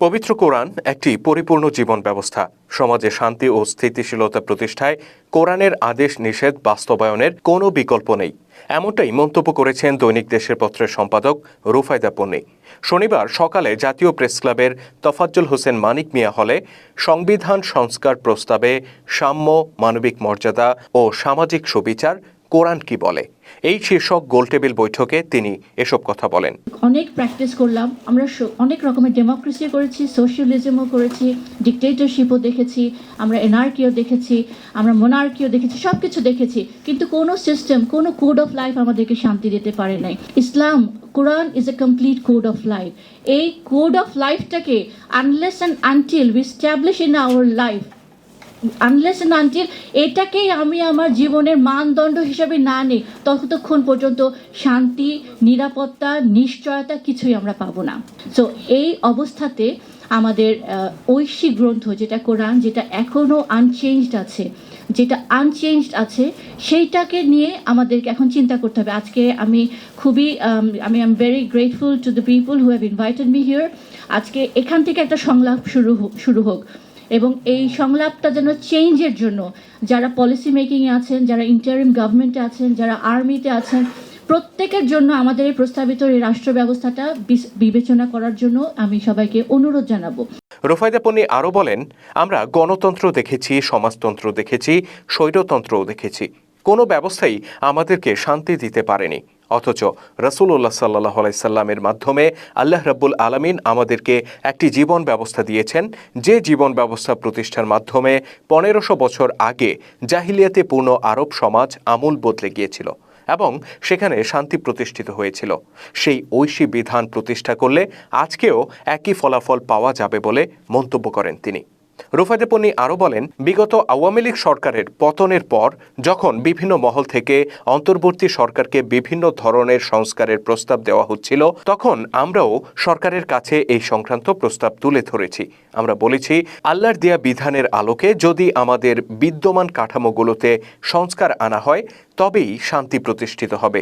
পবিত্র কোরআন একটি পরিপূর্ণ জীবন ব্যবস্থা। সমাজে শান্তি ও স্থিতিশীলতা প্রতিষ্ঠায় কোরআনের আদেশ নিষেধ বাস্তবায়নের কোনো বিকল্প নেই। এমনটাই মন্তব্য করেছেন দৈনিক দেশের পত্রের সম্পাদক রুফায়দা পন্নী। শনিবার সকালে জাতীয় প্রেস ক্লাবের তফাজ্জল হোসেন মানিক মিয়া হলে সংবিধান সংস্কার প্রস্তাবে সাম্য, মানবিক মর্যাদা ও সামাজিক সুবিচার কোরআন কি বলে? এই শীর্ষক গোলটেবিল বৈঠকে তিনি এসব কথা বলেন। অনেক প্র্যাকটিস করলাম। আমরা অনেক রকমের ডেমোক্রেসি করেছি সোশ্যালিজমও করেছি ডিকটেটরশিপও দেখেছি, আমরা এনআরকিও দেখেছি, আমরা মোনার্কিও দেখেছি সব কিছু দেখেছি। কিন্তু কোনো সিস্টেম কোনো কোড অফ লাইফ আমাদেরকে শান্তি দিতে পারে নাই। Islam, Quran is a complete code of life এই কোড অফ লাইফটাকে unless and until we establish in our life unless until এটাকেই আমি আমার জীবনের মানদণ্ড হিসেবে না নিই। ততক্ষণ পর্যন্ত শান্তি, নিরাপত্তা, নিশ্চয়তা কিছুই আমরা পাবো না। সো এই অবস্থাতে আমাদের ঐশী গ্রন্থ, যেটা কোরআন, যেটা এখনও আনচেঞ্জড আছে, যেটা আনচেঞ্জড আছে, সেইটাকে নিয়ে আমাদেরকে এখন চিন্তা করতে হবে। আজকে আমি খুবই, আমি, I'm very grateful to the people who have invited me here আজকে এখান থেকে একটা সংলাপ শুরু শুরু হোক। এবং এই সংলাপটা যেন চেঞ্জের জন্য, যারা পলিসি মেকিংয়ে আছেন, যারা ইন্টারিম গভর্নমেন্টে আছেন, যারা আর্মিতে আছেন, প্রত্যেকের জন্য আমাদের এই প্রস্তাবিত এই রাষ্ট্র ব্যবস্থাটা বিবেচনা করার জন্য আমি সবাইকে অনুরোধ জানাব। রোফায়দা পন্নী আরও বলেন, আমরা গণতন্ত্র দেখেছি, সমাজতন্ত্র দেখেছি, স্বৈরতন্ত্রও দেখেছি। কোনো ব্যবস্থাই আমাদেরকে শান্তি দিতে পারেনি। অথচ রসুল্লাহ সাল্লাহ আলাইসাল্লামের মাধ্যমে আল্লাহ রাব্বুল আলমিন আমাদেরকে একটি জীবন ব্যবস্থা দিয়েছেন। যে জীবন ব্যবস্থা প্রতিষ্ঠার মাধ্যমে পনেরোশো বছর আগে জাহিলিয়াতে পূর্ণ আরব সমাজ আমূল বদলে গিয়েছিল এবং সেখানে শান্তি প্রতিষ্ঠিত হয়েছিল। সেই ঐশী বিধান প্রতিষ্ঠা করলে আজকেও একই ফলাফল পাওয়া যাবে বলে মন্তব্য করেন তিনি। রুফাদে পন্নী আরও বলেন, বিগত আওয়ামী লীগ সরকারের পতনের পর যখন বিভিন্ন মহল থেকে অন্তর্বর্তী সরকারকে বিভিন্ন ধরনের সংস্কারের প্রস্তাব দেওয়া হচ্ছিল, তখন আমরাও সরকারের কাছে এই সংক্রান্ত প্রস্তাব তুলে ধরেছি। আমরা বলেছি, আল্লাহর দেয়া বিধানের আলোকে যদি আমাদের বিদ্যমান কাঠামোগুলোতে সংস্কার আনা হয়, তবেই শান্তি প্রতিষ্ঠিত হবে।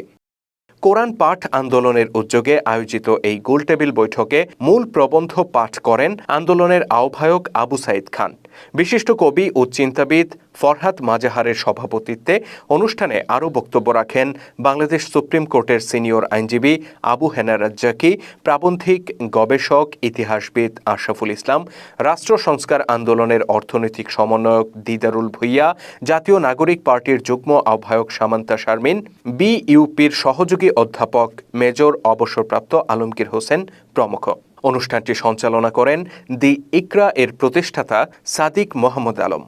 কোরআন পাঠ আন্দোলনের উদ্যোগে আয়োজিত এই গোলটেবিল বৈঠকে মূল প্রবন্ধ পাঠ করেন আন্দোলনের আহ্বায়ক আবু সাইদ খান। বিশিষ্ট কবি ও চিন্তাবিদ ফরহাদ মাজাহারের সভাপতিত্বে অনুষ্ঠানে আরও বক্তব্য রাখেন বাংলাদেশ সুপ্রিম কোর্টের সিনিয়র আইনজীবী আবু হেনা রাজ্জাকি, প্রাবন্ধিক গবেষক, ইতিহাসবিদ আশরাফুল ইসলাম, রাষ্ট্র সংস্কার আন্দোলনের অর্থনৈতিক সমন্বয়ক দিদারুল ভুইয়া, জাতীয় নাগরিক পার্টির যুগ্ম আহ্বায়ক সামান্তা শারমিন, বিইউপির সহযোগী অধ্যাপক মেজর অবসরপ্রাপ্ত আলমগীর হোসেন প্রমুখ। অনুষ্ঠানটি সঞ্চালনা করেন দি ইকরা এর প্রতিষ্ঠাতা সাদিক মোহাম্মদ আলম।